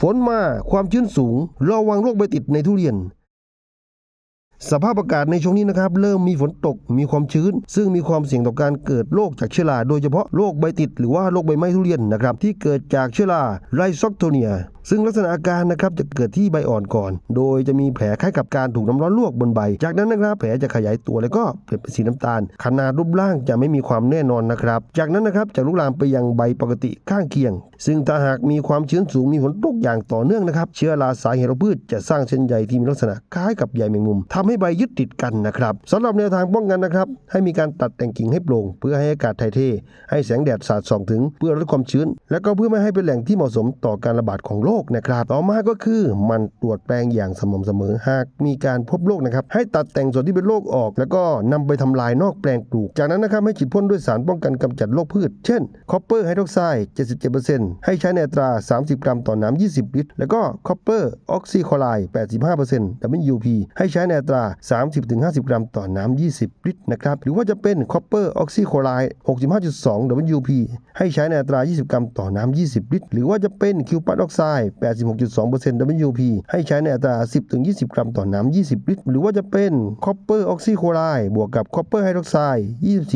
ฝนมาความชื้นสูงระวังโรคใบติดในทุเรียน สภาพอากาศในช่วงนี้นะครับ เริ่มมีฝนตกมีความชื้น ซึ่งมีความเสี่ยงต่อการเกิดโรคจากเชื้อราโดยเฉพาะโรคใบติดหรือว่าโรคใบไม้ทุเรียนนะครับที่เกิดจากเชื้อราไรซ็อกโทเนีย ซึ่งลักษณะอาการนะครับจะเกิดที่ใบอ่อนก่อน โดยจะมีแผลคล้ายกับการถูกน้ำร้อนลวกบนใบ จากนั้นนะครับแผลจะขยายตัวแล้วก็เปลี่ยนเป็นสีน้ำตาล ขนาดรูปร่างจะไม่มีความแน่นอนนะครับ จากนั้นนะครับจะลุกลามไปยังใบปกติข้างเคียง ซึ่งถ้าหากมีความชื้นสูงมีฝนตกอย่างต่อเนื่องนะครับ เชื้อราสายเหตุพืชจะสร้างเส้นใยที่มีลักษณะคล้ายกับใยแมงมุมทำให้ใบยึดติดกันนะครับสำหรับแนวทางป้องกันนะครับให้มีการตัดแต่งกิ่งให้โปร่ง เพื่อให้อากาศถ่ายเท ให้แสงแดดสาดส่องถึงเพื่อลดความชื้น และก็เพื่อไม่ให้เป็นแหล่งที่เหมาะสมต่อการระบาดของโรคนะครับ ต่อมาก็คือมันตรวจแปลงอย่างสม่ำเสมอ หากมีการพบโรคนะครับ ให้ตัดแต่งส่วนที่เป็นโรคออก แล้วก็นำไปทำลายนอกแปลงปลูก จากนั้นนะครับให้ฉีดพ่นด้วยสารป้องกันกำจัดโรคพืช เช่นคอปเปอร์ไฮดรอกไซด์77%ให้ใช้ในอัตรา 30 กรัมต่อน้ำ20 ลิตร แล้วก็คอปเปอร์ออกซิคลอไรด์85% WP ให้ใช้ในอัตรา 30-50 กรัมต่อน้ำ20 ลิตรนะครับหรือว่าจะเป็นคอปเปอร์ออกซิคลอไรด์65.2 WP ให้ใช้ในอัตรา 20 กรัมต่อน้ำ20 ลิตร หรือว่าจะเป็นคิวปัสออกไซด์86.2% WP ให้ใช้ในอัตรา 10-20 กรัมต่อน้ำ 20 ลิตร หรือว่าจะเป็นคอปเปอร์ออกซิโคไรด์บวกกับคอปเปอร์ไฮดรอกไซด์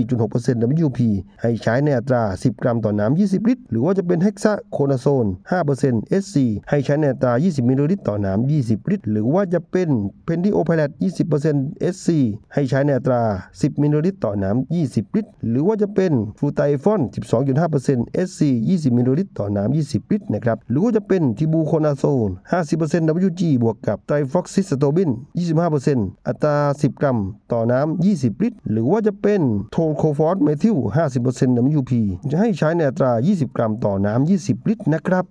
24.6% WP ให้ใช้ในอัตรา 10 กรัมต่อน้ำ 20 ลิตร หรือว่าจะเป็นเฮกซาโคนาโซน 5% SC ให้ใช้ในอัตรา 20 มิลลิลิตรต่อน้ำ 20 ลิตร หรือว่าจะเป็นเพนดิโอไพแลต20% SC ให้ใช้ในอัตรา 10 มิลลิลิตรต่อน้ำ 20 ลิตร หรือว่าจะเป็นฟลูไตฟอน 12.5% SC 20 มิลลิลิตรต่อน้ำ 20 ลิตรนะครับ หรือว่าจะเป็นทิบูโคนาโซน 50% WG บวกกับไตรฟ็อกซิสโตบิน 25%อัตรา 10 กรัม ต่อน้ำ 20 ลิตร หรือว่าจะเป็นโทโคฟอสเมทิล 50% WP จะให้ใช้ในอัตรา 20 กรัม ต่อน้ำ 20 ลิตรนะครับ